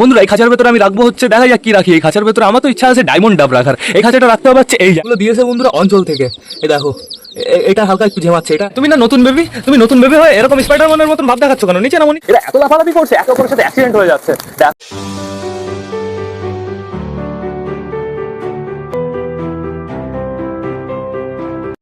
বন্ধুরা এই খাঁচার ভেতরে আমি রাখব হচ্ছে দেখা যাক কি রাখি। এই খাঁচার ভেতরে আমার তো ইচ্ছা আছে ডায়মন্ড ডাব রাখার। এই খাঁচাটা রাখতে পারছে এই যেগুলো দিয়েছে বন্ধুরা অঞ্চল থেকে। এই দেখো এটা হালকা একটু ঝেমাচ্ছে এটা তুমি না নতুন বেবি তুমি নতুন বেবি হয় এরকম স্পাইডার ম্যানের মতন ভাব দেখাচ্ছ কেন? নিচে না। মনি এটা এত লাফালাফি করছে একে অপরের সাথে অ্যাক্সিডেন্ট হয়ে যাচ্ছে।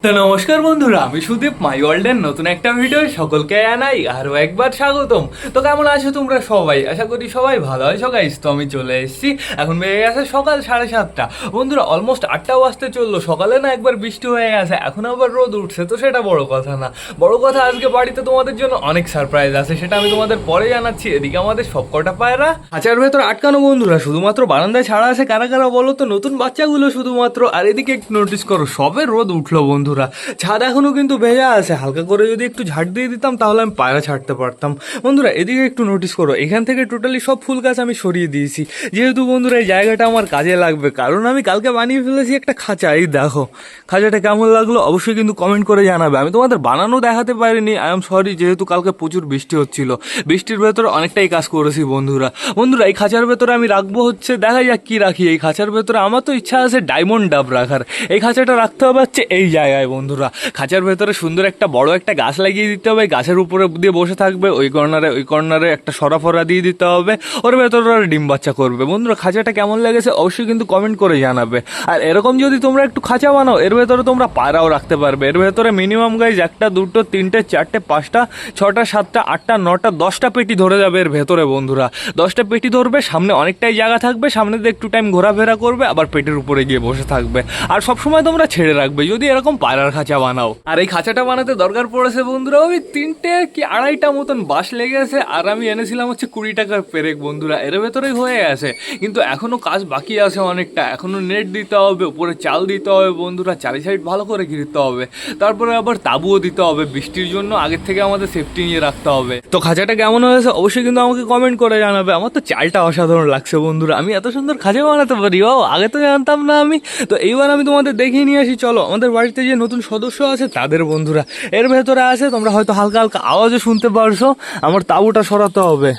তো নমস্কার বন্ধুরা, আমি সুদীপ মাই ওয়ার্ল্ডের নতুন একটা ভিডিও সকলকে আনাই আরও একবার স্বাগতম। তো কেমন আছো তোমরা সবাই? আশা করি সবাই ভালো আছো গাইস তো আমি চলে এসেছি। এখন বেড়ে গেছে সকাল সাড়ে সাতটা। বন্ধুরা অলমোস্ট আটটা বাজতে চলল। সকালে না একবার বৃষ্টি হয়ে গেছে, এখন আবার রোদ উঠছে, তো সেটা বড় কথা না। বড় কথা, আজকে বাড়িতে তোমাদের জন্য অনেক সারপ্রাইজ আছে, সেটা আমি তোমাদের পরে জানাচ্ছি। এদিকে আমাদের সবকটা পায়রা। খাঁচার ভেতর আটকানো বন্ধুরা, শুধুমাত্র বারান্দায় ছাড়া আছে, কারা কারা বলো তো, নতুন বাচ্চাগুলো শুধুমাত্র। আর এদিকে একটু নোটিস করো, সবে রোদ উঠল বন্ধুরা। ছাদ এখনও কিন্তু ভেজা আছে। হালকা করে যদি একটু ঝাড় দিয়ে দিতাম, তাহলে আমি পায়রা ছাড়তে পারতাম। বন্ধুরা, এদিকে একটু নোটিস করো, এখান থেকে টোটালি সব ফুল গাছ আমি সরিয়ে দিয়েছি। যেহেতু বন্ধুরা, এই জায়গাটা আমার কাজে লাগবে, কারণ আমি কালকে বানিয়ে ফেলেছি একটা খাঁচা। এই দেখো, খাঁচাটা কেমন লাগল অবশ্যই কিন্তু কমেন্ট করে জানাবে। আমি তোমাদের বানানো দেখাতে পারিনি আই এম সরি যেহেতু কালকে প্রচুর বৃষ্টি হচ্ছিল। বৃষ্টির ভেতরে অনেকটাই কাজ করেছি বন্ধুরা। বন্ধুরা, এই খাঁচার ভেতরে আমি রাখব হচ্ছে, দেখা যাক কি রাখি। এই খাঁচার ভেতরে আমার তো ইচ্ছা আছে ডায়মন্ড ডাব রাখার। এই খাঁচাটা রাখতে হবে হচ্ছে এই জায়গায় বন্ধুরা। খাঁচার ভেতরে সুন্দর একটা বড় একটা গাছ লাগিয়ে দিতে হবে। গাছের উপরে দিয়ে বসে থাকবে। ওই কর্নারে ওই কর্নারে একটা সরাফরা দিয়ে দিতে হবে। ওর ভেতরে ওরা ডিম বাচ্চা করবে। বন্ধুরা, খাঁচাটা কেমন লেগেছে অবশ্যই কিন্তু কমেন্ট করে জানাবে। আর এরকম যদি তোমরা একটু খাঁচা বানাও, এর ভেতরে তোমরা পায়রাও রাখতে পারবে। এর ভেতরে মিনিমাম গাইজ একটা, দুটো, তিনটে, চারটে, পাঁচটা, ছটা, সাতটা, আটটা, নটা, দশটা পেটি ধরে যাবে এর ভেতরে বন্ধুরা। দশটা পেটি ধরবে, সামনে অনেকটাই জায়গা থাকবে। সামনে দিয়ে একটু টাইম ঘোরাফেরা করবে, আবার পেটের উপরে গিয়ে বসে থাকবে। আর সবসময় তোমরা ছেড়ে রাখবে। যদি এরকম পায়রার খাঁচা বানাও। আর এই খাঁচাটা বানাতে দরকার পড়েছে বন্ধুরা, ওই তিনটে কি আড়াইটা মতন বাঁশ লেগেছে, আর আমি এনেছিলাম হচ্ছে কুড়ি টাকার পেরেক বন্ধুরা, এর ভেতরেই হয়ে গেছে। কিন্তু এখনও কাজ বাকি আছে অনেকটা, এখনও নেট দিতে হবে, উপরে চাল দিতে হবে বন্ধুরা, চারি সাইড ভালো করে ঘিরতে হবে। তারপরে আবার তাবুও দিতে হবে বৃষ্টির জন্য, আগের থেকে আমাদের সেফটি নিয়ে রাখতে হবে। তো খাঁচাটা কেমন হয়েছে অবশ্যই কিন্তু আমাকে কমেন্ট করে জানাবে, আমার তো চালটা অসাধারণ লাগছে বন্ধুরা, আমি এত সুন্দর খাঁচা বানাতে পারি ও আগে তো জানতাম না আমি। তো এইবার আমি তোমাদের দেখিয়ে নিয়ে আসি, চলো, আমাদের বাড়িতে যে নতুন সদস্য আছে, তাদের বন্ধুরা। এর ভেতরে আছে, তোমরা হয়তো হালকা হালকা আওয়াজও শুনতে পারছ। আমার তাবুটা সরাতে হবে।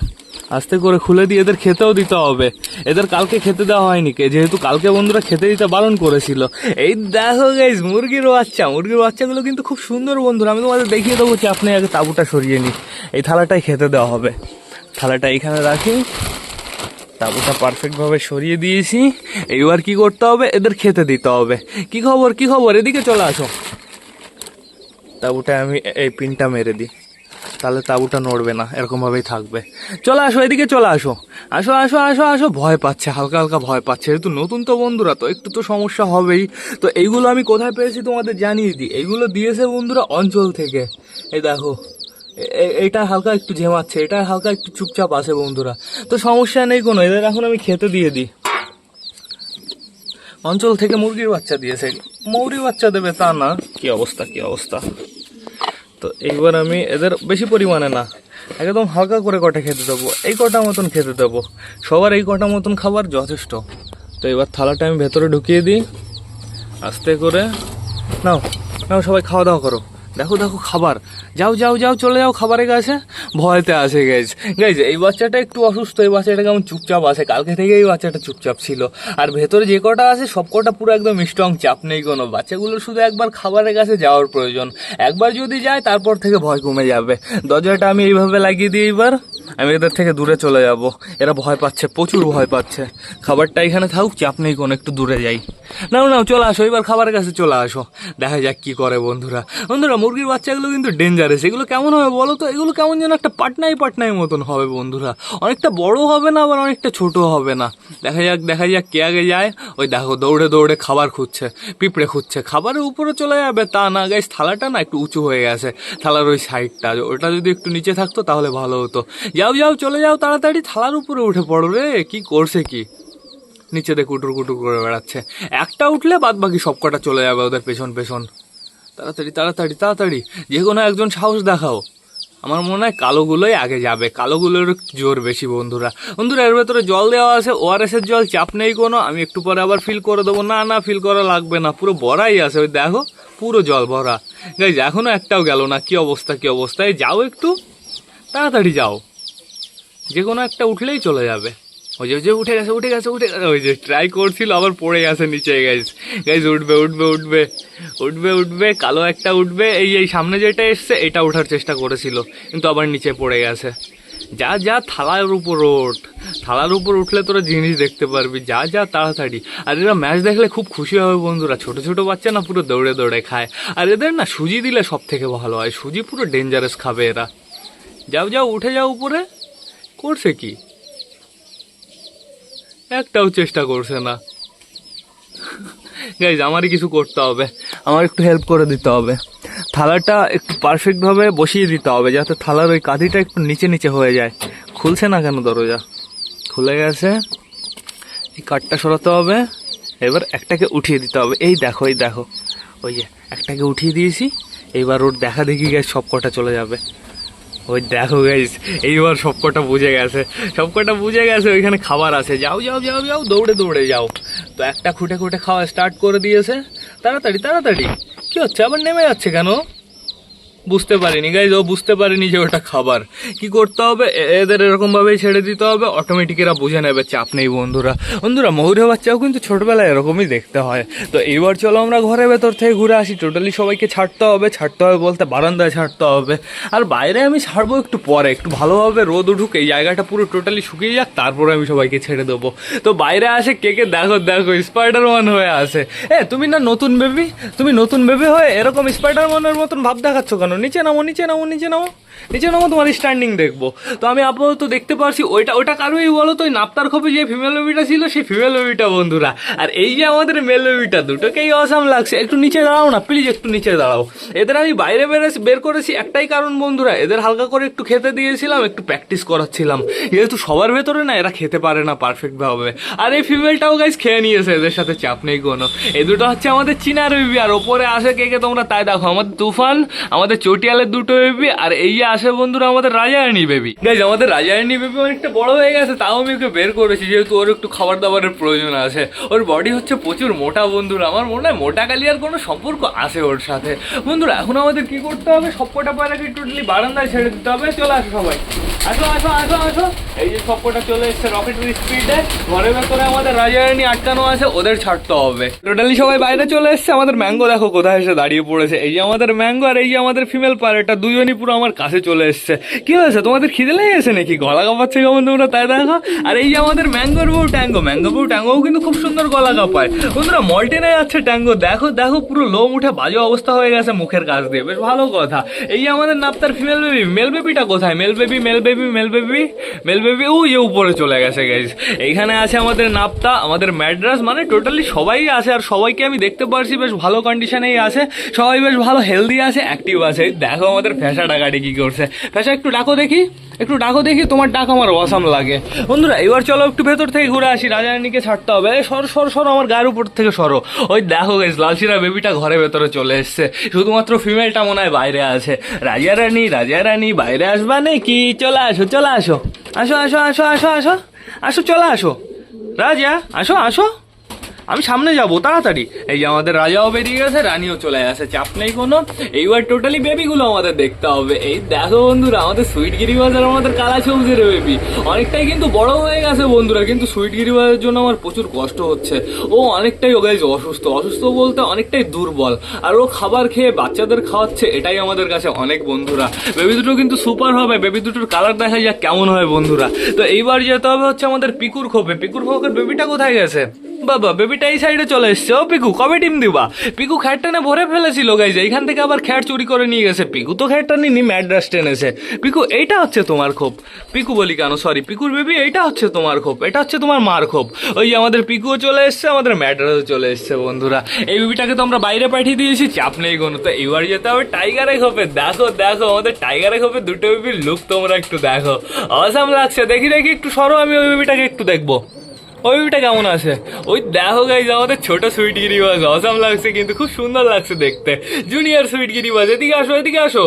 আস্তে করে খুলে দিয়ে এদের খেতেও দিতে হবে। এদের কালকে খেতে দেওয়া হয়নি, কে যেহেতু কালকে বন্ধুরা খেতে দিতে বারণ করেছিল। এই দেখো গাইজ মুরগির বাচ্চা। মুরগির বাচ্চাগুলো কিন্তু খুব সুন্দর বন্ধুরা। আমি তোমাদের দেখিয়ে দেবো যে আপনি আগে তাবুটা সরিয়ে নিই এই থালাটাই খেতে দেওয়া হবে। থালাটা এখানে রাখি। তাবুটা পারফেক্টভাবে সরিয়ে দিয়েছি। এইবার কি করতে হবে? এদের খেতে দিতে হবে। কি খবর? কি খবর? এদিকে চলে আসো। তাবুটা আমি এই পিনটা মেরে দিই। তাহলে তাবুটা নড়বে না, এরকমভাবেই থাকবে। চলে আসো, এদিকে চলে আসো। আসো আসো আসো আসো। ভয় পাচ্ছে, হালকা হালকা ভয় পাচ্ছে। যেহেতু নতুন তো বন্ধুরা, তো একটু তো সমস্যা হবেই। তো এইগুলো আমি কোথায় পেয়েছি তোমাদের জানিয়ে দিই। এইগুলো দিয়েছে বন্ধুরা অঞ্চল থেকে। এই দেখো এটা হালকা একটু ঝেমাচ্ছে, এটা হালকা একটু চুপচাপ আছে বন্ধুরা। তো সমস্যা নেই কোনো, এদের এখন আমি খেতে দিয়ে দিই। অঞ্চল থেকে মুরগির বাচ্চা দিয়েছে। মৌরি বাচ্চা দেবে তা না। কি অবস্থা কি অবস্থা? তো এইবার আমি এদের বেশি পরিমাণে না, একদম হালকা করে কটা খেতে দেবো। এই কটা মতন খেতে দেবো। সবার এই কটা মতন খাবার যথেষ্ট। তো এবার থালাটা আমি ভেতরে ঢুকিয়ে দিই। আস্তে করে নাও নাও সবাই খাওয়া দাওয়া করো। দেখো দেখো খাবার। যাও যাও যাও, চলে যাও, খাবারের কাছে। ভয়তে আসে গেছে গেছে এই বাচ্চাটা একটু অসুস্থ, এই বাচ্চাটা কেমন চুপচাপ আছে? কালকে থেকে এই বাচ্চাটা চুপচাপ ছিল। আর ভেতরে যে কটা আছে, সব কটা পুরো একদম স্ট্রং চাপ নেই কোনো। বাচ্চাগুলো শুধু একবার খাবারের কাছে যাওয়ার প্রয়োজন। একবার যদি যায়, তারপর থেকে ভয় কমে যাবে। দরজাটা আমি এইভাবে লাগিয়ে দিই এবার। আমি এদের থেকে দূরে চলে যাব। এরা ভয় পাচ্ছে, প্রচুর ভয় পাচ্ছে। খাবারটা এখানে থাকুক চাপ নেই কোনো একটু দূরে যাই। নাও নাও, চলে আসো, এবার খাবারের কাছে চলে আসো। দেখা যাক কি করে বন্ধুরা। বন্ধুরা, মুরগির বাচ্চাগুলো কিন্তু ডেঞ্জারাস এগুলো কেমন হবে বলো তো? এগুলো কেমন যেন একটা পাটনাই পাটনাই মতন হবে বন্ধুরা। অনেকটা বড় হবে না, আবার অনেকটা ছোট হবে না। দেখা যাক দেখা যাক কে আগে যায়। ওই দেখো, দৌড়ে দৌড়ে খাবার খুঁজছে, পিঁপড়ে খুঁজছে। খাবারের উপরে চলে যাবে, তা না। গাইস, থালাটা না একটু উঁচু হয়ে গেছে। থালার ওই সাইডটা ওটা যদি একটু নিচে থাকতো তাহলে ভালো হতো। যাও যাও, চলে যাও, তাড়াতাড়ি। থালার উপরে উঠে পড়ো রে। কি করছে কি? নিচে দিয়ে কুটুর কুটুর করে বেড়াচ্ছে। একটা উঠলে বাদ বাকি সব কটা চলে যাবে ওদের পেছন পেছন। তাড়াতাড়ি তাড়াতাড়ি তাড়াতাড়ি। যে কোনো একজন সাহস দেখাও। আমার মনে হয় কালোগুলোই আগে যাবে। কালোগুলোর জোর বেশি, বন্ধুরা। বন্ধুরা, এর ভেতরে জল দেওয়া আছে। ওআরএস এর জল, চাপ নেই কোনো। আমি একটু পরে আবার ফিল করে দেবো। না না ফিল করা লাগবে না। পুরো ভরাই আছে। ওই দেখো, পুরো জল ভরা। গাইজ এখনও একটাও গেল না। কি অবস্থা, কি অবস্থায় যাও একটু। তাড়াতাড়ি যাও। যে কোনো একটা উঠলেই চলে যাবে। ওই যে ওই যে উঠে গেছে উঠে গেছে উঠে গেছে। ওই যে ট্রাই করছিল, আবার পড়ে গেছে নিচে গাইজ গাইজ উঠবে উঠবে উঠবে। উঠবে উঠবে, কালো একটা উঠবে। এই এই সামনে যেটা এসছে, এটা ওঠার চেষ্টা করেছিল, কিন্তু আবার নিচে পড়ে গেছে। যা যা, থালার উপর ওঠ। থালার উপর উঠলে তোরা জিনিস দেখতে পারবি। যা যা, তাড়াতাড়ি। আর এরা ম্যাচ দেখলে খুব খুশি হবে বন্ধুরা। ছোট ছোট বাচ্চা না পুরো দৌড়ে দৌড়ে খায়। আর এদের না সুজি দিলে সব থেকে ভালো হয়। সুজি পুরো ডেঞ্জারাস খাবে এরা। যাও যাও, উঠে যাও উপরে। করছে কি? একটাও চেষ্টা করছে না। গাইজ আমারই কিছু করতে হবে। আমার একটু হেল্প করে দিতে হবে। থালাটা একটু পারফেক্টভাবে বসিয়ে দিতে হবে, যাতে থালার ওই কাঁধিটা একটু নিচে নিচে হয়ে যায়। খুলছে না কেন দরজা? খুলে গেছে। এই কাঠটা সরাতে হবে। এবার একটাকে উঠিয়ে দিতে হবে। এই দেখো এই দেখো। ওই যে, একটাকে উঠিয়ে দিয়েছি। এইবার ওর দেখা দেখি গেছে সব কটা চলে যাবে। ওই দেখো গাইস এইবার সবকটা বুঝে গেছে। সবকটা বুঝে গেছে, ওইখানে খাবার আছে। যাও যাও যাও যাও, দৌড়ে দৌড়ে যাও। তো একটা খুঁটে খুঁটে খাওয়া স্টার্ট করে দিয়েছে। তাড়াতাড়ি তাড়াতাড়ি। কী হচ্ছে? আবার নেমে যাচ্ছে কেন? বুঝতে পারিনি। গাইজ ও বুঝতে পারেনি যে ওটা খাবার। কি করতে হবে? এদের এরকম ভাবেই ছেড়ে দিতে হবে। অটোমেটিক এরা বুঝে নেবে, চাপ নেই বন্ধুরা। বন্ধুরা ময়ূরে বাচ্চাও কিন্তু ছোটবেলায় এরকমই দেখতে হয়। তো এইবার চলো আমরা ঘরের ভেতর থেকে ঘুরে আসি। টোটালি সবাইকে ছাড়তে হবে ছাড়তে হবে বলতে বারান্দায় ছাড়তে হবে। আর বাইরে আমি ছাড়বো একটু পরে, একটু ভালোভাবে রোদ উঠুক, এই জায়গাটা পুরো টোটালি শুকিয়ে যাক, তারপরে আমি সবাইকে ছেড়ে দেবো। তো বাইরে আসে কে কে? দেখো দেখো স্পাইডার ম্যান হয়ে আসে এ, তুমি না নতুন বেবি তুমি নতুন বেবি হয়ে এরকম স্পাইডার ম্যানের মতন ভাব দেখাচ্ছ কেন? নিচে নামো নিচে নামো নিচে নামো। নিচে নামো, তোমার স্ট্যান্ডিং দেখব। তো আমি আপাতত দেখতে পারছি, ওইটা ওইটা কারোই বলো তো ওই নাপ্তার খোপে যে ফিমেল বেবিটা ছিল, সেই ফিমেল বেবিটা বন্ধুরা। আর এই যে আমাদের মেল বেবিটা দুটোকেই অসাম লাগছে। একটু নিচে দাঁড়াও না প্লিজ একটু নিচে দাঁড়াও। এদের আমি বাইরে বেরে বের করেছি, একটাই কারণ, বন্ধুরা, এদের হালকা করে একটু খেতে দিয়েছিলাম, একটু প্র্যাকটিস করাচ্ছিলাম। যেহেতু সবার ভেতরে না, এরা খেতে পারে না পারফেক্টভাবে আর এই ফিমেলটাও গাইজ খেয়ে নিয়েছে, এদের সাথে চাপ নেই কোনো। এই দুটো হচ্ছে আমাদের চিনার বেবি আর ওপরে আসে কে কে তোমরা তাই দেখো। আমাদের তুফান, আমাদের চটিয়ালের দুটো বেবি আর এই আসে বন্ধুরা আমাদের রাজারানী বেবি। গাইজ আমাদের রাজারানী বেবি অনেকটা বড় হয়ে গেছে, তাও আমি ওকে বের করেছি, যেহেতু ওর একটু খাবার দাবারের প্রয়োজন আছে। ওর বডি হচ্ছে প্রচুর মোটা বন্ধুরা, আমার মনে হয় মোটা কালি আর কোনো সম্পর্ক আছে ওর সাথে। বন্ধুরা, এখন আমাদের কি করতে হবে? সব কটা পায়রাকে টোটালি বারান্দায় ছেড়ে দিতে হবে, চলে আসো সবাই। এই যে সবকটা চলে আমাদের আটকানো আছে, ওদের ছাড়তে হবে। টোটালি সবাই বাইরে চলে এসছে, আমাদের দেখো কোথায় এসে দাঁড়িয়ে পড়েছে। এই যে আমাদের আর এই যে আমাদের ফিমেল পুরো আমার কাছে চলে কি হয়েছে, তোমাদের খিদে লেগে গেছে নাকি? গলা কাঁপাচ্ছে কেমন তোমরা? তাই দেখো। আর এই যে আমাদের ম্যাঙ্গোর বউ ট্যাঙ্গো ম্যাঙ্গো বউ ট্যাঙ্গোও কিন্তু খুব সুন্দর গলা কাঁপায়। বন্ধুরা, মল্টিনে যাচ্ছে ট্যাঙ্গো দেখো দেখো, পুরো লোম উঠে বাজে অবস্থা হয়ে গেছে মুখের কাছ দিয়ে। বেশ ভালো কথা। এই যে আমাদের নাপ্তার ফিমেল বেবি মেল বেবিটা কোথায়? Male baby male baby male baby male baby ও ইয়ে উপরে চলে গেছে গাইজ এইখানে আছে আমাদের নাপ্তা, আমাদের ম্যাড্রাস মানে টোটালি সবাই আছে, আর সবাইকে আমি দেখতে পারছি, বেশ ভালো কন্ডিশনেই আছে, সবাই বেশ ভালো হেলদি আছে অ্যাক্টিভ আছে। দেখো আমাদের ফ্যাসা ডাকাটি কী করছে। ফ্যাসা, একটু ডাকো দেখি। একটু ডাকো দেখি, তোমার ডাক আমার অসাম লাগে। বন্ধুরা, এবার চলো একটু ভেতর থেকে ঘুরে আসি, রাজারানীকে ছাড়তে হবে। সর সর সর, আমার গায়ের উপর থেকে সরো। ওই দেখো গেছ লালসিরা বেবিটা ঘরে ভেতরে চলে এসছে। শুধুমাত্র ফিমেলটা মনে হয় বাইরে আছে। রাজারানী রাজারানী, বাইরে আসবা নাকি? চলে আসো চলে আসো। আসো আসো আসো আসো আসো। আসো, চলে আসো। রাজা, আসো আসো। আমি সামনে যাব, তাড়াতাড়ি। এই যে আমাদের রাজাও বেরিয়ে গেছে, রানীও চলে আসে, চাপ নেই কোনো। এইবার টোটালি বেবিগুলো আমাদের দেখতে হবে। এই দেখো বন্ধুরা, আমাদের সুইট গিরিবাজার আমাদের কালা সবজির বেবি অনেকটাই কিন্তু বড় হয়ে গেছে বন্ধুরা, কিন্তু সুইট গিরিবাজের জন্য আমার প্রচুর কষ্ট হচ্ছে। ও অনেকটাই, ও গাইজ অসুস্থ। অসুস্থ বলতে অনেকটাই দুর্বল। আর ও খাবার খেয়ে বাচ্চাদের খাওয়াচ্ছে, এটাই আমাদের কাছে অনেক বন্ধুরা। বেবি দুটো কিন্তু সুপার হবে বেবি দুটোর কালার দেখা যাক কেমন হয় বন্ধুরা। তো এইবার যেতে হবে হচ্ছে আমাদের পিকুর খোপে পিকুর খোপের বেবিটা কোথায় গেছে? বাবা বেবিটা এই সাইডে চলে এসছে। ও পিকু, কবে টিম দিবা? পিকু খ্যাট টেনে ভরে ফেলেছিল গাইজ এইখান থেকে আবার খ্যাট চুরি করে নিয়ে গেছে। পিকু তো খ্যাটটা নিনি ম্যাড্রাস টেনেছে। পিকু, এইটা হচ্ছে তোমার খোপ। পিকু বলি কেন সরি পিকুর বেবি এইটা হচ্ছে তোমার খোপ, এটা হচ্ছে তোমার মার খোপ। ওই আমাদের পিকুও চলে এসছে, আমাদের ম্যাড্রাসও চলে এসছে, বন্ধুরা। এই বেবিটাকে তো আমরা বাইরে পাঠিয়ে দিয়েছি, চাপ নেই কোনো, তো এবার যেতে হবে টাইগারে খোপে। দেখো দেখো, আমাদের টাইগারে খোপে দুটো বেবির লুক তোমরা একটু দেখো। অসাম লাগছে, দেখি দেখি, একটু সরো, আমি ওই বেবিটাকে একটু দেখব। ওই বেবিটা কেমন আছে? ওই দেখো গাইজ আমাদের ছোট সুইট গিরিবাজ অসাম লাগছে কিন্তু খুব সুন্দর লাগছে দেখতে। জুনিয়র সুইট গিরিবাজ, এদিকে আসো এদিকে আসো।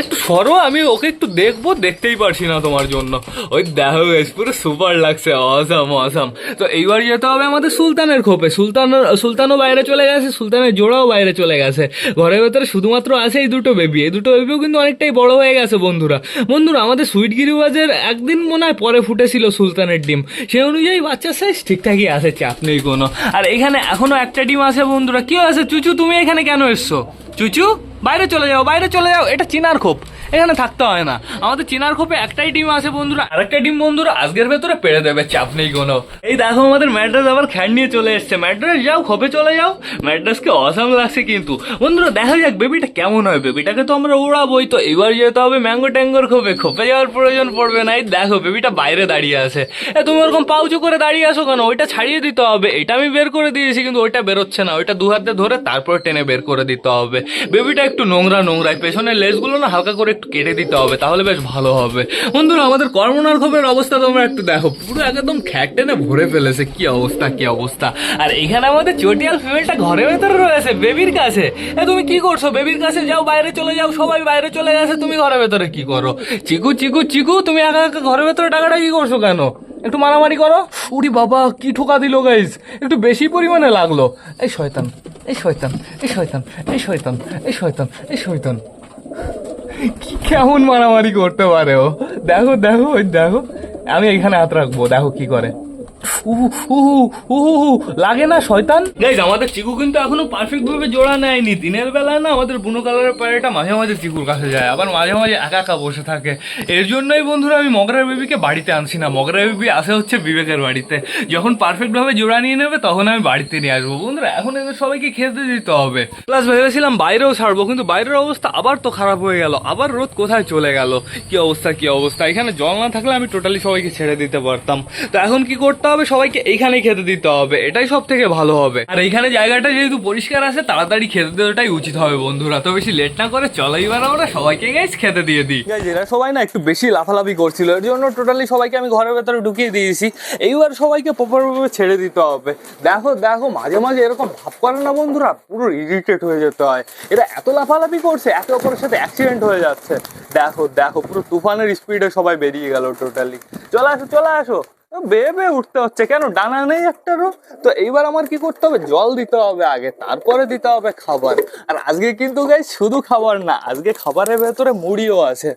একটু সরো, আমি ওকে একটু দেখব, দেখতেই পারছি না তোমার জন্য। ওই দেখো বেশ পুরো সুপার লাগছে অসাম অসাম তো এইবার যেতে হবে আমাদের সুলতানের খোপে। সুলতান, সুলতানও বাইরে চলে গেছে, সুলতানের জোড়াও বাইরে চলে গেছে। ঘরের ভেতরে শুধুমাত্র আছে এই দুটো বেবি এই দুটো বেবিও কিন্তু অনেকটাই বড় হয়ে গেছে, বন্ধুরা। বন্ধুরা, আমাদের সুইট গিরিবাজের একদিন মনে হয় পরে ফুটেছিল সুলতানের ডিম। সেই অনুযায়ী বাচ্চার সাইজ ঠিকঠাকই আছে, চাপ নেই কোনো। আর এখানে এখনও একটা ডিম আছে, বন্ধুরা। কি আছে চুচু, তুমি এখানে কেন এসছো? চুচু? বাইরে চলে যাও বাইরে চলে যাও। এটা চিনার খোপ। এখানে থাকতে হয় না। আমাদের চেনার খোপে একটাই ডিম আছে বন্ধুরা। আরেকটা ডিম বন্ধুরা, আজকের ভেতরে পেড়ে দেবে, চাপ নেই কোনো। এই দেখো আমাদের ম্যাড্রাস আবার খ্যান নিয়ে চলে এসছে। ম্যাড্রাস, যাও, খোপে চলে যাও। ম্যাড্রাসকে অসাম লাগছে কিন্তু। বন্ধুরা, দেখা যাক বেবিটা কেমন হয়। বেবিটাকে তো আমরা উড়াবোই তো। এবার যেতে হবে ম্যাঙ্গো ট্যাঙ্গোর খোপে। খোপে যাওয়ার প্রয়োজন পড়বে না। এই দেখো বেবিটা বাইরে দাঁড়িয়ে আছে। এ, তুমি ওরকম পাউচু করে দাঁড়িয়ে আসো কেন? ওইটা ছাড়িয়ে দিতে হবে। এটা আমি বের করে দিয়েছি, কিন্তু ওইটা বেরোচ্ছে না। ওইটা দু হাতে ধরে তারপর টেনে বের করে দিতে হবে। বেবিটা একটু নোংরা, নোংরায়। পেছনের লেজগুলো না হালকা করে কেটে দিতে হবে, তাহলে বেশ ভালো হবে। বন্ধুরা, আমাদের কর্মনার খোপের অবস্থা তোমরা একটু দেখো। পুরো একদম খ্যাট টেনে ভরে ফেলেছে, কি অবস্থা কি অবস্থা। আর এখানে আমাদের চটিয়াল ফিমেলটা ঘরের ভেতরে রয়েছে, বেবির কাছে। তুমি কি করছ? বেবির কাছে যাও, বাইরে চলে যাও, সবাই বাইরে চলে গেছে, তুমি ঘরের ভেতরে কি করো? চিকু চিকু চিকু, তুমি একা একা ঘরের ভেতরে টাকাটা কি করছ কেন? একটু মারামারি করো? উরি বাবা, কি ঠোকা দিল গাইজ একটু বেশি পরিমাণে লাগল। এই শয়তান এই শয়তান এই শয়তান এই শয়তান এই শয়তান এই শয়তান। কি কেমন মারামারি করতে পারে ও? দেখো দেখো দেখো। আমি এখানে হাত রাখব, দেখো কি করে। লাগে না, শয়তান? গাইজ আমাদের চিকু কিন্তু এখনও পারফেক্ট ভাবে জোড়া নেয়নি। দিনের বেলায় না আমাদের বুনো কালারের পায়রাটা মাঝে মাঝে চিকুর কাছে যায়, আবার মাঝে মাঝে একা একা বসে থাকে। এর জন্যই বন্ধুরা আমি মগরার বেবিকে বাড়িতে আনছি না। মগরার বেবি আসে হচ্ছে বিবেকের বাড়িতে। যখন পারফেক্ট ভাবে জোড়া নিয়ে নেবে, তখন আমি বাড়িতে নিয়ে আসব। বন্ধুরা, এখন এদের সবাইকে খেতে দিতে হবে। প্লাস ভেবেছিলাম বাইরেও ছাড়বো, কিন্তু বাইরের অবস্থা আবার তো খারাপ হয়ে গেল। আবার রোদ কোথায় চলে গেল? কি অবস্থা কি অবস্থা? এখানে জল না থাকলে আমি টোটালি সবাইকে ছেড়ে দিতে পারতাম। তো এখন কি করতে হবে সবাইকে এইখানেই খেতে দিতে হবে। এটাই সব থেকে ভালো হবে। আর এইখানে জায়গাটা যেহেতু পরিষ্কার আছে তাড়াতাড়ি খেতে দেওয়াটাই উচিত হবে বন্ধুরা। তো বেশি লেট না করে চলো এবার আমরা সবাইকে গাইস খেতে দিয়ে দিই। গাইজ এরা সবাই না একটু বেশি লাফালাফি করছিল এর জন্য টোটালি সবাইকে আমি ঘরের ভেতরে ঢুকিয়ে দিয়েছি। এইবার সবাইকে প্রপারভাবে ছেড়ে দিতে হবে। দেখো দেখো মাঝে মাঝে এরকম ভাব করে না বন্ধুরা পুরো ইরিটেট হয়ে যেতে হয়। এরা এত লাফালাফি করছে একে অপরের সাথে অ্যাক্সিডেন্ট হয়ে যাচ্ছে। দেখো দেখো পুরো তুফানের স্পিডে সবাই বেরিয়ে গেল টোটালি চলে আসো চলে আসো। বেয়ে বেয়ে উঠতে হচ্ছে। কেন? ডানা নেই একটারও তো এইবার আমার কি করতে হবে? জল দিতে হবে আগে, তারপরে দিতে হবে খাবার। আর আজকে কিন্তু গাই শুধু খাবার না, আজকে খাবারের ভেতরে মুড়িও আছে।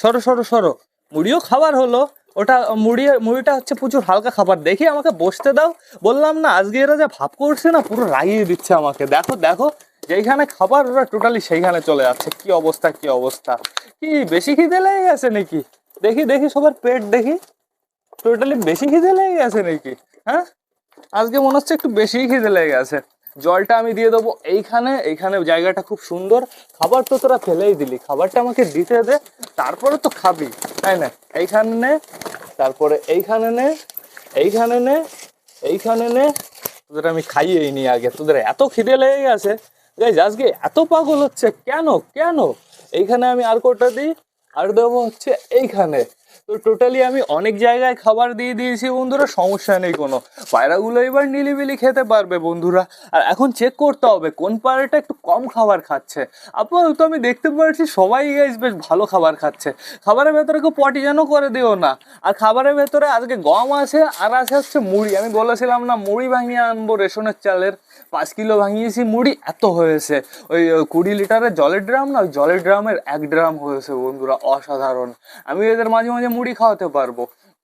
সরো সরো সরো। মুড়িও খাবার হলো, ওটা মুড়ি, মুড়িটা হচ্ছে প্রচুর হালকা খাবার। দেখি আমাকে বসতে দাও। বললাম না, আজকে এরা যা ভাব করছে না, পুরো রাগিয়ে দিচ্ছে আমাকে। দেখো দেখো, যেইখানে খাবার, ওরা টোটালি সেইখানে চলে যাচ্ছে। কি অবস্থা কি অবস্থা? কি, বেশি খিদে লেগে গেছে নাকি? দেখি দেখি সবার পেট, দেখি। টোটালি বেশি খিদে লেগে গেছে নাকি? হ্যাঁ? আজকে মনে হচ্ছে একটু বেশি খিদে লেগে গেছে। জলটা আমি দিয়ে দেবো এইখানে এইখানে জায়গাটা খুব সুন্দর। খাবার তো তোরা ফেলেই দিলি। খাবারটা আমাকে দিতে দে, তারপরে তো খাবি, তাই না? এইখানে নে, তারপরে এইখানে নে এইখানে নে এইখানে নে। তোদের আমি খাইয়েই নি আগে। তোদের এত খিদে লেগে গেছে। গাইজ, আজকে এত পাগল হচ্ছে। কেন? কেন? এইখানে আমি আর কোটা দিই? আর দেবো হচ্ছে এইখানে। তো টোটালি আমি অনেক জায়গায় খাবার দিয়ে দিয়েছি বন্ধুরা, সমস্যা নেই কোনো। পায়রাগুলো এবার নিলিবিলি খেতে পারবে বন্ধুরা। আর এখন চেক করতে হবে, কোন পায়রাটা একটু কম খাবার খাচ্ছে। আপাতত আমি দেখতে পাচ্ছি সবাই গাইজ বেশ ভালো খাবার খাচ্ছে। খাবারের ভেতরে কেউ পটি যেন করে দিও না। আর খাবারের ভেতরে আজকে গম আছে, আর আছে হচ্ছে মুড়ি। আমি বলেছিলাম না, মুড়ি ভাঙিয়ে আনব রেশনের চালের। পাঁচ কিলো ভাঙিয়েছি, মুড়ি, এত হয়েছে। ওই কুড়ি লিটারের জলের ড্রাম না, ওই জলের ড্রামের এক ড্রাম হয়েছে বন্ধুরা, অসাধারণ। আমি এদের মাঝে মাঝে মুড়ি খাওয়াতে পারব।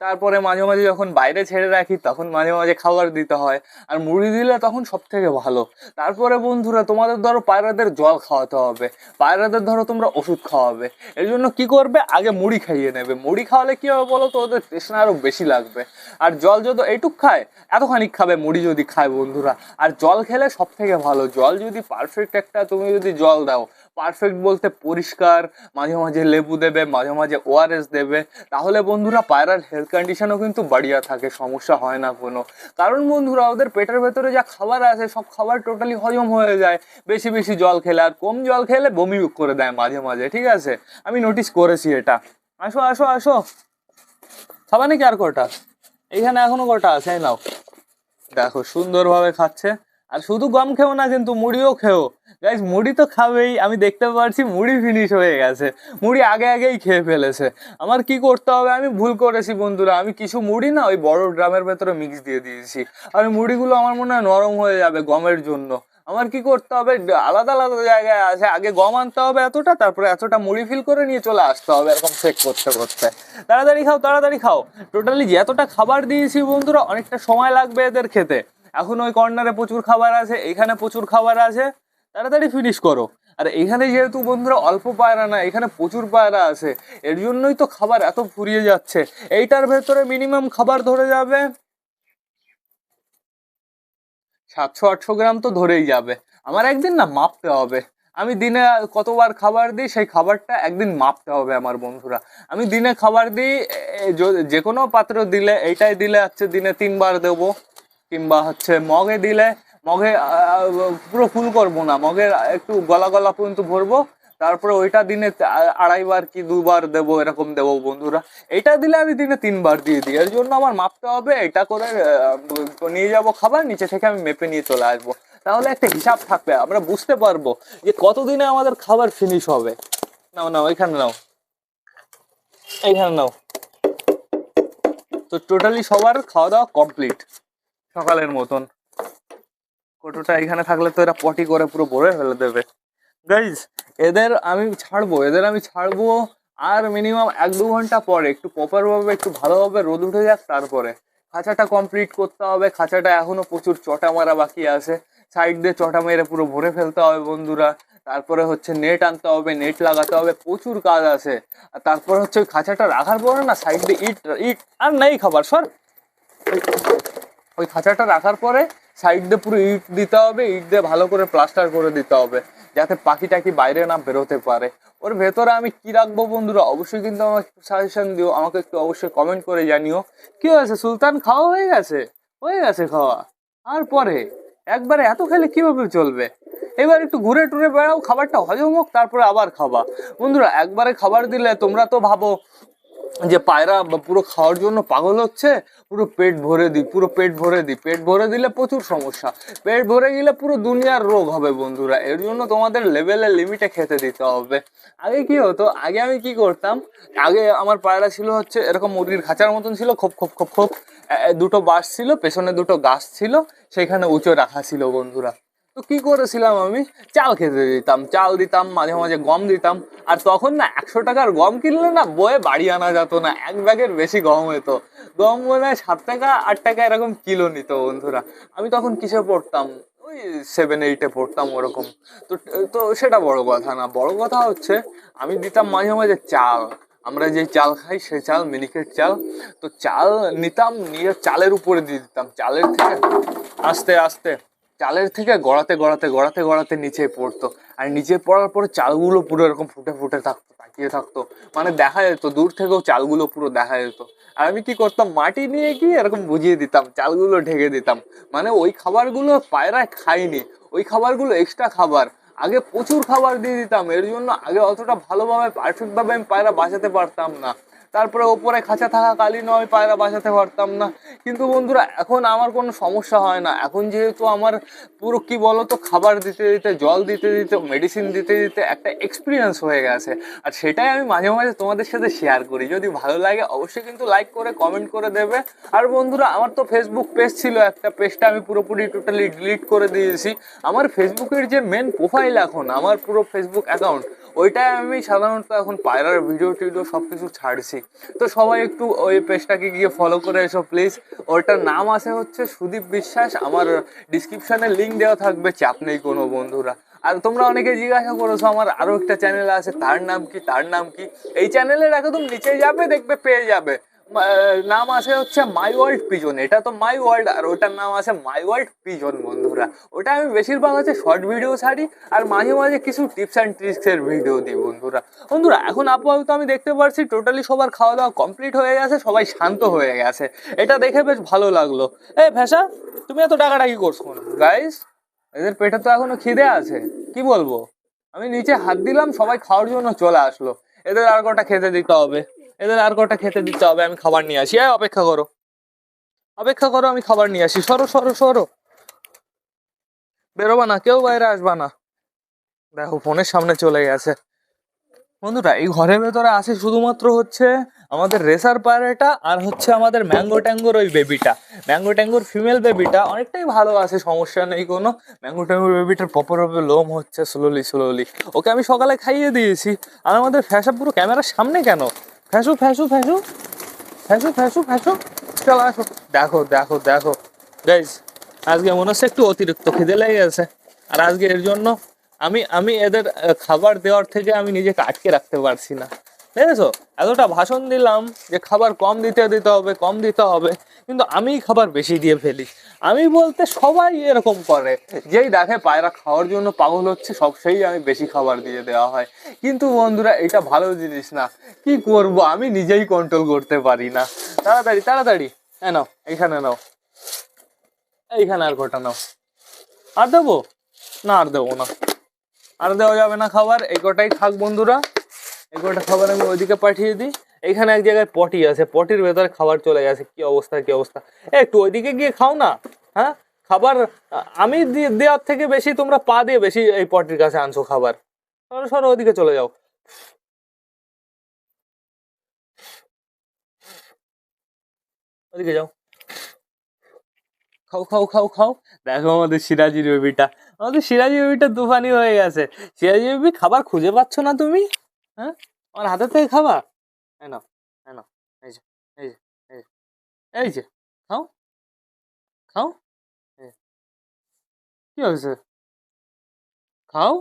তারপরে মাঝে মাঝে যখন বাইরে ছেড়ে রাখি, তখন মাঝে মাঝে খাবার দিতে হয়। আর মুড়ি দিলে তখন সব থেকে ভালো। তারপরে বন্ধুরা, তোমাদের ধরো পায়রাদের জল খাওয়াতে হবে। পায়রাদের ধরো তোমরা ওষুধ খাওয়াবে। এর জন্য কি করবে? আগে মুড়ি খাইয়ে নেবে। মুড়ি খাওয়ালে কী হবে বলো তো? ওদের তৃষ্ণা আরও বেশি লাগবে। আর জল যদি এইটুক খায়, এতখানি খাবে মুড়ি যদি খায় বন্ধুরা। আর জল খেলে সব থেকে ভালো। জল যদি পারফেক্ট একটা, তুমি যদি জল দাও পারফেক্ট বলতে পরিষ্কার, মাঝে মাঝে লেবু দেবে, মাঝে মাঝে ওআরএস দেবে। তাহলে বন্ধুরা পায়রার হেলথ কন্ডিশনও কিন্তু বাড়িয়া থাকে, সমস্যা হয় না কোনো। কারণ বন্ধুরা, ওদের পেটের ভেতরে যা খাবার আছে, সব খাবার টোটালি হজম হয়ে যায়। বেশি বেশি জল খেলে, আর কম জল খেলে বমি করে দেয় মাঝে মাঝে, ঠিক আছে? আমি নোটিস করেছি এটা। আসো আসো আসো। খাবা নাকি আর কটা? এইখানে এখনও কটা আছে? নাও। দেখো, সুন্দরভাবে খাচ্ছে। আর শুধু গম খেও না, কিন্তু মুড়িও খেও। গাইজ মুড়ি তো খাবেই, আমি দেখতে পাচ্ছি মুড়ি ফিনিশ হয়ে গেছে। মুড়ি আগে আগেই খেয়ে ফেলেছে। আমার কি করতে হবে? আমি ভুল করেছি বন্ধুরা। আমি কিছু মুড়ি না, ওই বড় ড্রামের ভেতরে মিক্স দিয়ে দিয়েছি। আর মুড়িগুলো আমার মনে হয় নরম হয়ে যাবে গমের জন্য। আমার কি করতে হবে? আলাদা আলাদা জায়গায় আছে। আগে গম আনতে হবে এতটা, তারপরে এতটা মুড়ি ফিল করে নিয়ে চলে আসতে হবে এরকম চেক করতে করতে। তাড়াতাড়ি খাও তাড়াতাড়ি খাও। টোটালি যে এতটা খাবার দিয়েছি বন্ধুরা, অনেকটা সময় লাগবে এদের খেতে। এখন ওই কর্নারে প্রচুর খাবার আছে, এখানে প্রচুর খাবার আছে, তাড়াতাড়ি ফিনিশ করো। আর এখানে যেহেতু বন্ধুরা অল্প পায়রা না, এখানে প্রচুর পায়রা আছে, এর জন্যই তো খাবার এত ফুরিয়ে যাচ্ছে। এইটার ভেতরে মিনিমাম খাবার ধরে যাবে সাতশো, আটশো গ্রাম তো ধরেই যাবে। আমার একদিন না মাপতে হবে। আমি দিনে কতবার খাবার দিই, সেই খাবারটা একদিন মাপতে হবে আমার বন্ধুরা। আমি দিনে খাবার দিই যে কোনো পাত্র দিলে, এইটাই দিলে হচ্ছে দিনে তিনবার দেবো। কিংবা হচ্ছে মগে দিলে মগে পুরো ফুল করব না। মগের একটু গলা গলা পর্যন্ত ভরবো। তারপরে ওইটা দিনে আড়াইবার কি দুবার দেবো, এরকম দেবো বন্ধুরা। এটা দিলে আমি দিনে তিনবার দিয়ে দিই। এর জন্য আমার মাপতে হবে, এটা করে নিয়ে যাব খাবার, নিচে থেকে আমি মেপে নিয়ে চলে আসব। তাহলে একটা হিসাব থাকবে, আমরা বুঝতে পারব যে কতদিনে আমাদের খাবার ফিনিশ হবে। নাও নাও, এখানে নাও। এইখানে নাও। তো টোটালি সবার খাওয়া দাওয়া কমপ্লিট সকালের মতন। কোটোটা এখানে থাকলে তো এরা পটি করে পুরো ভরে ফেলে দেবে। গাইজ এদের আমি ছাড়বো, এদের আমি ছাড়বো আর মিনিমাম এক দু ঘণ্টা পরে, একটু প্রপার ভাবে, একটু ভালোভাবে রোদ উঠে যাক তারপরে। খাঁচাটা কমপ্লিট করতে হবে, খাঁচাটা এখনও প্রচুর চটা মারা বাকি আছে। সাইড দিয়ে চটা মেরে পুরো ভরে ফেলতে হবে বন্ধুরা। তারপরে হচ্ছে নেট আনতে হবে নেট লাগাতে হবে, প্রচুর কাজ আছে। আর তারপরে হচ্ছে ওই খাঁচাটা রাখার পরে না সাইড দিয়ে ইট ইট আর নেই খাবার, সর। ওই খাঁচাটা রাখার পরে সাইড দিয়ে পুরো ইট দিতে হবে, ইট দিয়ে ভালো করে প্লাস্টার করে দিতে হবে, যাতে পাখি টাকি বাইরে না বেরোতে পারে। ওর ভেতরে আমি কি রাখব বন্ধুরা? অবশ্যই কিন্তু আমাকে সাজেশন দিও, আমাকে একটু অবশ্যই কমেন্ট করে জানিও। কি হয়েছে? সুলতান খাওয়া হয়ে গেছে? হয়ে গেছে খাওয়া। আর পরে? একবারে এত খেলে কীভাবে চলবে? এবার একটু ঘুরে টুরে বেড়াও, খাবারটা হজম হোক, তারপরে আবার খাবা। বন্ধুরা, একবারে খাবার দিলে তোমরা তো ভাবো যে পায়রা পুরো খাওয়ার জন্য পাগল হচ্ছে, পুরো পেট ভরে দিই পুরো পেট ভরে দিই পেট ভরে দিলে প্রচুর সমস্যা। পেট ভরে গেলে পুরো দুনিয়ার রোগ হবে বন্ধুরা। এর জন্য তোমাদের লেভেলের লিমিটে খেতে দিতে হবে। আগে কি হতো? আগে আমি কি করতাম? আগে আমার পায়রা ছিল হচ্ছে এরকম মুরগির খাঁচার মতন ছিল, খোপ খোপ খোপ খোপ। দুটো বাঁশ ছিল, পেছনে দুটো গাছ ছিল, সেখানে উঁচু রাখা ছিল বন্ধুরা। তো কি করেছিলাম আমি? চাল খেতে দিতাম, চাল দিতাম, মাঝে মাঝে গম দিতাম। আর তখন না একশো টাকার গম কিনলে না বয়ে বাড়ি আনা যেত না, এক ব্যাগের বেশি গম হতো গম মনে হয় সাত টাকা, আট টাকা এরকম কিলো নিত বন্ধুরা। আমি তখন কিসে পড়তাম? ওই সেভেন এইটে পড়তাম ওরকম। তো তো সেটা বড় কথা না। বড় কথা হচ্ছে, আমি দিতাম মাঝে মাঝে চাল। আমরা যে চাল খাই সেই চাল, মিনিকেট চাল। তো চাল নিতাম, নিয়ে চালের উপরে দিয়ে দিতাম। চালের থেকে আস্তে আস্তে চালের থেকে গড়াতে গড়াতে গড়াতে গড়াতে নিচে পড়তো। আর নিচে পড়ার পরে চালগুলো পুরো এরকম ফুটে ফুটে থাকতো, তাকিয়ে থাকতো। মানে দেখা যেত, দূর থেকেও চালগুলো পুরো দেখা যেত। আর আমি কি করতাম, মাটি নিয়ে গিয়ে এরকম বুঝিয়ে দিতাম, চালগুলো ঢেকে দিতাম। মানে ওই খাবারগুলো পায়রা খাইনি ওই খাবারগুলো এক্সট্রা খাবার। আগে প্রচুর খাবার দিয়ে দিতাম। এর জন্য আগে অতটা ভালোভাবে পারফেক্টভাবে আমি পায়রা বাঁচাতে পারতাম না। তারপরে ওপরে খাঁচা থাকা কালীন আমি পায়রা বাঁচাতে পারতাম না। কিন্তু বন্ধুরা, এখন আমার কোনো সমস্যা হয় না। এখন যেহেতু আমার পুরো কি বলতো, খাবার দিতে দিতে, জল দিতে দিতে মেডিসিন দিতে দিতে একটা এক্সপিরিয়েন্স হয়ে গেছে। আর সেটাই আমি মাঝে মাঝে তোমাদের সাথে শেয়ার করি। যদি ভালো লাগে, অবশ্যই কিন্তু লাইক করে কমেন্ট করে দেবে। আর বন্ধুরা, আমার তো ফেসবুক পেজ ছিল একটা। পেজটা আমি পুরোপুরি টোটালি ডিলিট করে দিয়েছি। আমার ফেসবুকের যে মেন প্রোফাইল এখন, আমার পুরো ফেসবুক অ্যাকাউন্ট ওইটাই আমি সাধারণত এখন পায়রার ভিডিও টিডিও সব কিছু ছাড়ছি। তো সবাই একটু ওই পেজটাকে গিয়ে ফলো করে এসো প্লিজ ওটার নাম আছে হচ্ছে সুদীপ বিশ্বাস। আমার ডিসক্রিপশানে লিঙ্ক দেওয়া থাকবে, চাপ নেই কোনো বন্ধুরা। আর তোমরা অনেকে জিজ্ঞাসা করেছ, আমার আরও একটা চ্যানেল আছে, তার নাম কি, তার নাম কি? এই চ্যানেলের একদম নিচে যাবে, দেখবে পেয়ে যাবে। নাম আছে হচ্ছে মাই ওয়ার্ল্ড পিজন এটা তো মাই ওয়ার্ল্ড আর ওটার নাম আছে মাই ওয়ার্ল্ড পিজন বন্ধুরা। ওটা আমি বেশিরভাগ হচ্ছে শর্ট ভিডিও ছাড়ি, আর মাঝে মাঝে কিছু টিপস অ্যান্ড ট্রিক্সের ভিডিও দিই, বন্ধুরা। বন্ধুরা, এখন আপাতত আমি দেখতে পারছি টোটালি সবার খাওয়া দাওয়া কমপ্লিট হয়ে গেছে, সবাই শান্ত হয়ে গেছে। এটা দেখে বেশ ভালো লাগল। এ ভেসা তুমি এত টাকাটাকি করছ? গাইস এদের পেটে তো এখনও খিদে আছে। কি বলব? আমি নিচে হাত দিলাম, সবাই খাওয়ার জন্য চলে আসলো। এদের আর কটা খেতে দিতে হবে। এদের আর কটা খেতে দিতে হবে, আমি খাবার নিয়ে আসি। অপেক্ষা করো। অপেক্ষা করো, আমি খাবার নিয়ে আসি। সরো সরো সরো। বেরোবা না, কেউ বাইরে আসবা না। দেখো, ফোনের সামনে চলে গেছে। বন্ধুরা, এই ঘরের ভেতরে আছে শুধুমাত্র হচ্ছে আমাদের রেসার পায়রাটা আর হচ্ছে আমাদের ম্যাঙ্গো ট্যাঙ্গোর ওই বেবিটা। ম্যাঙ্গো ট্যাঙ্গোর ফিমেল বেবিটা অনেকটাই ভালো আছে, সমস্যা নেই কোনো। ম্যাঙ্গো ট্যাঙ্গোর বেবিটার পপর পপে লোম হচ্ছে স্লোলি স্লোলি ওকে আমি সকালে খাইয়ে দিয়েছি। আর আমাদের ফ্যাসা পুরো ক্যামেরার সামনে কেন? ফ্যাসু ফ্যাসু ফ্যাসু ফ্যাসো ফ্যাসু ফ্যাসো চলো আসো। দেখো দেখো দেখো। গাইজ আজকে মনে হচ্ছে একটু অতিরিক্ত খিদে লেগে গেছে। আর আজকে এর জন্য আমি আমি এদের খাবার দেওয়ার থেকে আমি নিজেকে আটকে রাখতে পারছি না। দেখেছ এতটা ভাষণ দিলাম যে খাবার কম দিতে দিতে হবে, কম দিতে হবে। কিন্তু আমি খাবার বেশি দিয়ে ফেলি। আমি বলতে সবাই এরকম করে। যেই দেখে পায়রা খাওয়ার জন্য পাগল হচ্ছে, সব সেই আমি বেশি খাবার দিয়ে দেওয়া হয়। কিন্তু বন্ধুরা, এটা ভালো জিনিস না। কি করব? আমি নিজেই কন্ট্রোল করতে পারি না। তাড়াতাড়ি তাড়াতাড়ি। হ্যাঁ নাও, এইখানে নাও। এইখানে আর কটা নাও। আর দেবো? না, আর দেবো না। আর দেওয়া যাবে না খাবার। এই কটাই খাক বন্ধুরা। এই কটা খাবার আমি ওইদিকে পাঠিয়ে দিই। এখানে এক জায়গায় পটি আছে, পটির ভেতরে খাবার চলে গেছে। কি অবস্থা কি অবস্থা? একটু ওইদিকে গিয়ে খাও না হ্যাঁ? খাবার আমি দেওয়ার থেকে বেশি তোমরা পা দিয়ে বেশি এই পটির কাছে আনছো খাবার। সরো সরো, ওইদিকে চলে যাও। ওদিকে যাও। খাও খাও খাও খাও। দেখো আমাদের সিরাজি বেবিটা আমাদের সিরাজি বেবিটা তুফানি হয়ে গেছে। সিরাজি বেবি খাবার খুঁজে পাচ্ছ না তুমি? হ্যাঁ? আমার হাতের থেকে খাবা? এই নাও এই নাও, এই যে এই যে এই যে এই যে, খাও খাও। কি হয়েছে? খাও?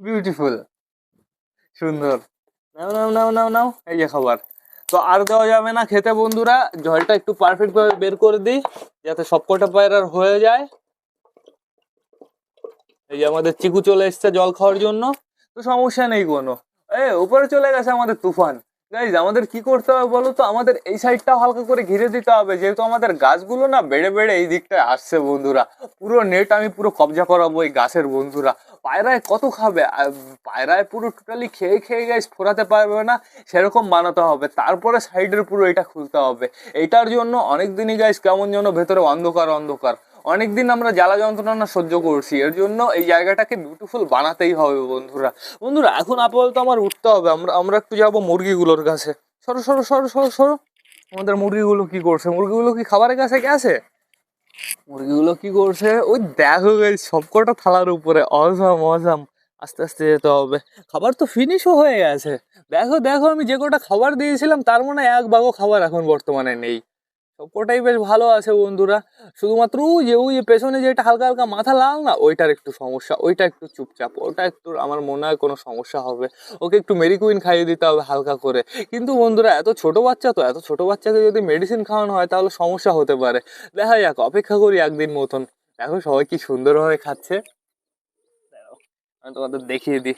বিউটিফুল সুন্দর। নাও নাও নাও নাও নাও, এই যে খাবার। তো আর দেওয়া যাবে না খেতে বন্ধুরা, জলটা একটু পারফেক্ট ভাবে বের করে দিই, যাতে সবকটা পায়রার হয়ে যায়। এই যে আমাদের চিকু চলে এসছে জল খাওয়ার জন্য। তো সমস্যা নেই কোনো। এ, উপরে চলে গেছে আমাদের তুফান। গাইজ আমাদের কি করতে হবে বলো তো? আমাদের এই সাইডটাও হালকা করে ঘিরে দিতে হবে। যেহেতু আমাদের গাছগুলো না বেড়ে বেড়ে এই দিকটায় আসছে বন্ধুরা। পুরো নেট আমি পুরো কবজা করাবো এই গাছের বন্ধুরা। পায়রায় কত খাবে? পায়রায় পুরো টোটালি খেয়ে খেয়ে গাইজ ফোরাতে পারবে না, সেরকম বানাতে হবে। তারপরে সাইডের পুরো এটা খুলতে হবে। এটার জন্য অনেক দিনই গাইজ কেমন যেন ভেতরে অন্ধকার অন্ধকার। অনেকদিন আমরা জ্বালা যন্ত্রণা সহ্য করছি। এর জন্য এই জায়গাটাকে বিউটিফুল বানাতেই হবে বন্ধুরা। বন্ধুরা, এখন আপাতত আমার উঠতে হবে। আমরা আমরা একটু যাব মুরগিগুলোর কাছে। সরো সরো সরো সরো সরো। আমাদের মুরগিগুলো কি করছে? মুরগিগুলো কি খাবারের কাছে গেছে? মুরগিগুলো কি করছে? ওই দেখো সবকটা থালার উপরে। অজাম অজাম। আস্তে আস্তে যেতে হবে। খাবার তো ফিনিশও হয়ে গেছে। দেখো দেখো, আমি যে কটা খাবার দিয়েছিলাম, তার মনে এক বাগও খাবার এখন বর্তমানে নেই। সবকটাই বেশ ভালো আছে বন্ধুরা। শুধুমাত্র যে, ওই যে পেছনে যেটা হালকা হালকা মাথা লাল না, ওইটার একটু সমস্যা, ওইটা একটু চুপচাপ, ওটা একটু আমার মনে হয় কোনো সমস্যা হবে। ওকে একটু মেরিকুইন খাইয়ে দিতে হবে হালকা করে। কিন্তু বন্ধুরা, এত ছোট বাচ্চা তো, এত ছোট বাচ্চাকে যদি মেডিসিন খাওয়ানো হয়, তাহলে সমস্যা হতে পারে। দেখা যাক, অপেক্ষা করি একদিন মতন। দেখো সবাই কি সুন্দরভাবে খাচ্ছে। আমি তোমাদের দেখিয়ে দিই।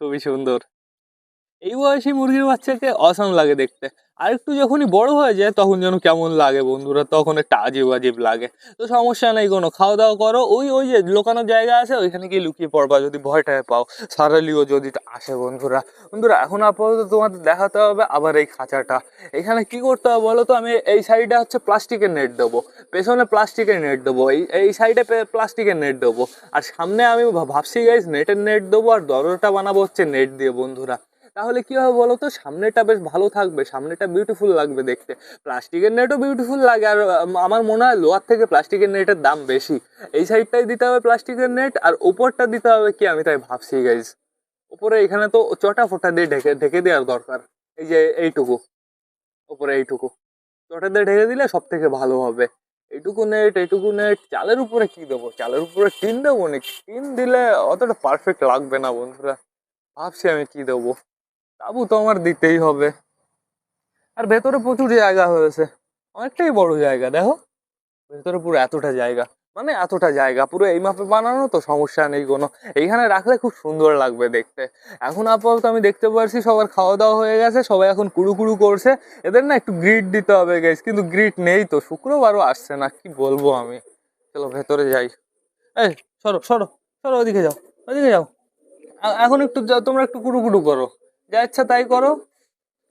খুবই সুন্দর। এই বয়সী মুরগির বাচ্চাকে অসাম লাগে দেখতে। আর একটু যখনই বড় হয়ে যায়, তখন যেন কেমন লাগে বন্ধুরা, তখন একটা আজীব আজীব লাগে। তো সমস্যা নেই কোনো খাওয়া দাওয়া করো। ওই ওই যে লোকানোর জায়গা আছে, ওইখানে গিয়ে লুকিয়ে পড়বা যদি ভয়টায় পাও। সারালিও যদি আসে বন্ধুরা। বন্ধুরা, এখন আপাতত তোমাদের দেখাতে হবে আবার এই খাঁচাটা। এখানে কি করতে হবে বলো তো? আমি এই সাইডে হচ্ছে প্লাস্টিকের নেট দেবো। পেছনে প্লাস্টিকের নেট দেবো। এই এই সাইডে প্লাস্টিকের নেট দেবো। আর সামনে আমি ভাবছি গাইজ নেটের নেট দেবো, আর দরজাটা বানাবো হচ্ছে নেট দিয়ে বন্ধুরা। তাহলে কি হবে বলো তো? সামনেটা বেশ ভালো থাকবে সামনেটা বিউটিফুল লাগবে দেখতে। প্লাস্টিকের নেটও বিউটিফুল লাগে, আর আমার মনে হয় লোহার থেকে প্লাস্টিকের নেটের দাম বেশি। এই সাইডটাই দিতে হবে প্লাস্টিকের নেট আর ওপরটা দিতে হবে কি? আমি তাই ভাবছি গাইজ ওপরে এখানে তো চটা ফোটা দিয়ে ঢেকে ঢেকে দেওয়ার দরকার। এই যে এইটুকু ওপরে এইটুকু। চটা দিয়ে ঢেকে দিলে সব থেকে ভালো হবে। এইটুকু নেট এইটুকু নেট চালের উপরে কি দেবো? চালের উপরে টিন দেবো নাকি? টিন দিলে অতটা পারফেক্ট লাগবে না, বন্ধুরা। ভাবছি আমি কি দেবো। তাবু তো আমার দিতেই হবে। আর ভেতরে প্রচুর জায়গা হয়েছে। অনেকটাই বড় জায়গা, দেখো। ভেতরে পুরো এতটা জায়গা। মানে এতটা জায়গা, পুরো এই মাপে বানানো তো সমস্যা নেই কোনো। এইখানে রাখলে খুব সুন্দর লাগবে দেখতে। এখন আপাতত আমি দেখতে পারছি সবার খাওয়া দাওয়া হয়ে গেছে, সবাই এখন কুড়ু কুড়ু করছে। এদের না একটু গ্রিট দিতে হবে গাইস কিন্তু গ্রিট নেই তো। শুক্রবারও আসছে না, কি বলব আমি। চলো ভেতরে যাই। এই, সরো সরো সরো, ওদিকে যাও ওদিকে যাও। এখন একটু তোমরা একটু কুড়ু কুড়ু করো। যা ইচ্ছা তাই করো।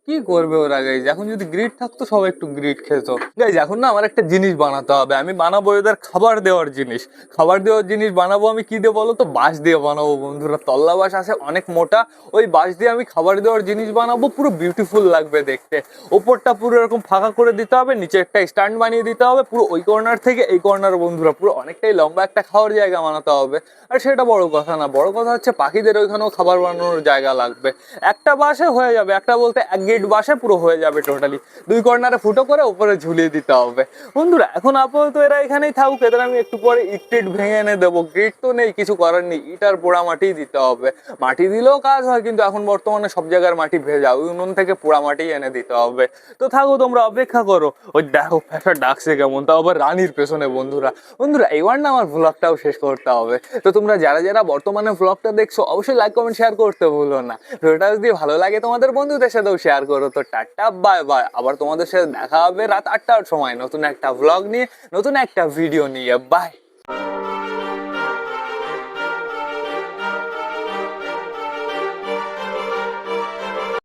কি করবে ওরা গাইজ এখন যদি গ্রিড থাকতো, সবাই একটু গ্রিড খেত। গাইজ এখন না আমার একটা জিনিস বানাতে হবে। আমি বানাবো এদের খাবার দেওয়ার জিনিস। খাবার দেওয়ার জিনিস বানাবো আমি কি দিয়ে বলো তো বাঁশ দিয়ে বানাবো, বন্ধুরা। তল্লা বাঁশ আছে অনেক মোটা। ওই বাঁশ দিয়ে আমি খাবার দেওয়ার জিনিস বানাবো। পুরো বিউটিফুল লাগবে দেখতে। ওপরটা পুরো এরকম ফাঁকা করে দিতে হবে, নিচে একটা স্ট্যান্ড বানিয়ে দিতে হবে। পুরো ওই কর্নার থেকে এই কর্নার বন্ধুরা। পুরো অনেকটাই লম্বা একটা খাওয়ার জায়গা বানাতে হবে। আর সেটা বড় কথা না। বড় কথা হচ্ছে, পাখিদের ওইখানেও খাবার বানানোর জায়গা লাগবে। একটা বাসে হয়ে যাবে। একটা বলতে এক গেট বাসে পুরো হয়ে যাবে টোটালি দুই কর্নারে ফুটো করে ওপরে ঝুলিয়ে দিতে হবে। বন্ধুরা, এখন আপাতত এরা এখানেই থাকুক, এদের আমি একটু পরে ইট ভেঙে এনে দেবো। গেট তো নেই, কিছু করার নেই ইট আর পোড়া মাটি দিতে হবে। মাটি দিলেও কাজ হয়, কিন্তু এখন বর্তমানে সব জায়গার মাটি ভেজা, ওই উনুন থেকে পোড়া মাটি এনে দিতে হবে। তো থাকো, তোমরা অপেক্ষা করো। ওই দেখো ফ্যাশা ডাকছে কেমন, তাও আবার রানীর পেছনে, বন্ধুরা। বন্ধুরা এইবার না আমার ভ্লগটাও শেষ করতে হবে। তো তোমরা যারা যারা বর্তমানে ভ্লগটা দেখছ, অবশ্যই লাইক কমেন্ট শেয়ার করতে ভুলো না। ভিডিওটা যদি ভালো লাগে তোমাদের বন্ধুদের সাথেও শেয়ার করো তো, টাটা বাই বাই আবার তোমাদের সাথে দেখা হবে রাত আটটার সময় নতুন একটা ভ্লগ নিয়ে, নতুন একটা ভিডিও নিয়ে। বাই